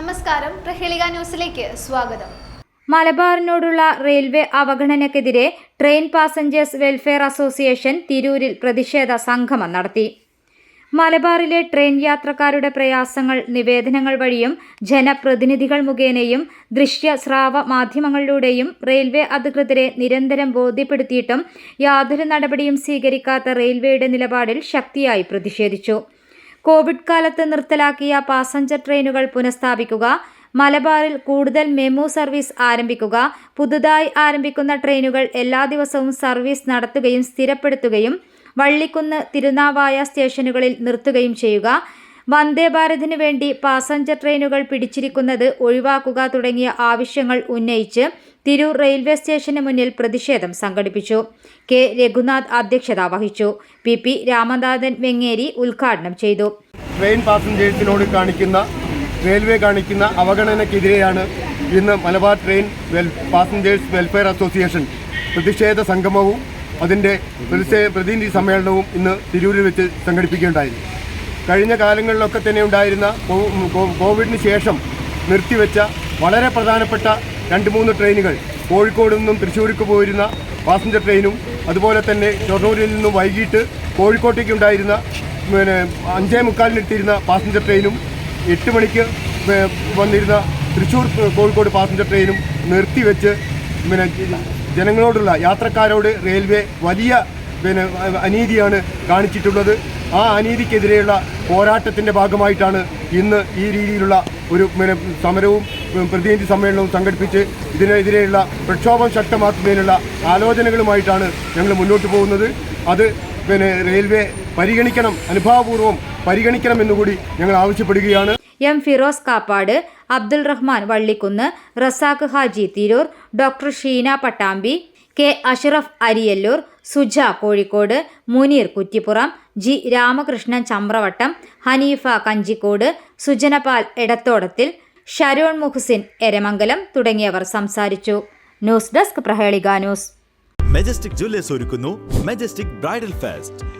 നമസ്കാരം. പ്രഹേളിക ന്യൂസിലേക്ക് സ്വാഗതം. മലബാറിനോടുള്ള റെയിൽവേ അവഗണനക്കെതിരെ ട്രെയിൻ പാസഞ്ചേഴ്സ് വെൽഫെയർ അസോസിയേഷൻ തിരൂരിൽ പ്രതിഷേധ സംഗമം നടത്തി. മലബാറിലെ ട്രെയിൻ യാത്രക്കാരുടെ പ്രയാസങ്ങൾ നിവേദനങ്ങൾ വഴിയും ജനപ്രതിനിധികൾ മുഖേനയും ദൃശ്യ ശ്രാവ മാധ്യമങ്ങളിലൂടെയും റെയിൽവേ അധികൃതരെ നിരന്തരം ബോധ്യപ്പെടുത്തിയിട്ടും യാതൊരു നടപടിയും സ്വീകരിക്കാത്ത റെയിൽവേയുടെ നിലപാടിൽ ശക്തിയായി പ്രതിഷേധിച്ചു. കോവിഡ് കാലത്ത് നിർത്തലാക്കിയ പാസഞ്ചർ ട്രെയിനുകൾ പുനഃസ്ഥാപിക്കുക മലബാറിൽ കൂടുതൽ മെമു സർവീസ് ആരംഭിക്കുക പുതുതായി ആരംഭിക്കുന്ന ട്രെയിനുകൾ എല്ലാ ദിവസവും സർവീസ് നടത്തുകയും സ്ഥിരപ്പെടുത്തുകയും വള്ളിക്കുന്ന് തിരുനാവായ സ്റ്റേഷനുകളിൽ നിർത്തുകയും ചെയ്യുക വന്ദേ ഭാരതിനു വേണ്ടി പാസഞ്ചർ ട്രെയിനുകൾ പിടിച്ചിരിക്കുന്നത് ഒഴിവാക്കുക തുടങ്ങിയ ആവശ്യങ്ങൾ ഉന്നയിച്ച് തിരൂർ റെയിൽവേ സ്റ്റേഷന് മുന്നിൽ പ്രതിഷേധം സംഘടിപ്പിച്ചു. കെ. രഘുനാഥ് അധ്യക്ഷത വഹിച്ചു. പി. പി. രാമനാഥൻ വെങ്ങേരി ഉദ്ഘാടനം ചെയ്തു. ട്രെയിൻ പാസഞ്ചേഴ്സിനോട് കാണിക്കുന്ന റെയിൽവേ കാണിക്കുന്ന അവഗണനക്കെതിരെയാണ് ഇന്ന് Malabar train well passengers welfare association പ്രതിഷേധ സംഗമവും അതിന്റെ പ്രതിനിധി സമ്മേളനവും ഇന്ന് തിരൂരിൽ വെച്ച് സംഘടിപ്പിക്കുകയുണ്ടായി. കഴിഞ്ഞ കാലങ്ങളിലൊക്കെ തന്നെ ഉണ്ടായിരുന്ന കോവിഡിന് ശേഷം നിർത്തിവെച്ച വളരെ പ്രധാനപ്പെട്ട രണ്ട് മൂന്ന് ട്രെയിനുകൾ. കോഴിക്കോട് നിന്നും തൃശ്ശൂർക്ക് പോയിരുന്ന പാസഞ്ചർ ട്രെയിനും അതുപോലെ തന്നെ ഷൊർണൂരിൽ നിന്നും വൈകിട്ട് കോഴിക്കോട്ടേക്ക് ഉണ്ടായിരുന്ന പിന്നെ അഞ്ചേ മുക്കാലിനെത്തിയിരുന്ന പാസഞ്ചർ ട്രെയിനും എട്ട് മണിക്ക് വന്നിരുന്ന തൃശ്ശൂർ കോഴിക്കോട് പാസഞ്ചർ ട്രെയിനും നിർത്തിവെച്ച് പിന്നെ ജനങ്ങളോടുള്ള യാത്രക്കാരോട് റെയിൽവേ വലിയ പിന്നെ അനീതിയാണ് കാണിച്ചിട്ടുള്ളത്. ആ അനീതിക്കെതിരെയുള്ള പോരാട്ടത്തിന്റെ ഭാഗമായിട്ടാണ് ഇന്ന് ഈ രീതിയിലുള്ള ഒരു സമരവും പ്രതിനിധി സമ്മേളനവും സംഘടിപ്പിച്ച് ഇതിനെതിരെയുള്ള പ്രക്ഷോഭം ശക്തമാക്കുന്നതിനുള്ള ആലോചനകളുമായിട്ടാണ് ഞങ്ങൾ മുന്നോട്ട് പോകുന്നത്. അത് പിന്നെ റെയിൽവേ പരിഗണിക്കണം അനുഭാവപൂർവം പരിഗണിക്കണമെന്നുകൂടി ഞങ്ങൾ ആവശ്യപ്പെടുകയാണ്. M Firoz Kappad Abdul Rahman Vallikkunnu Razak Haji Tirur doctor Sheena Pattambi K Ashraf Ariyallur Suja Kozhikode Muneer Kuttippuram G Ramakrishnan Chamravattam Hanifa Kanjikode Sujanapal Edathodathil Sharon Muhsin Eramangalam തുടങ്ങിയവർ സംസാരിച്ചു. News desk Prahelika news. Majestic Jewellers ഒരുക്കുന്നു Majestic bridal fest.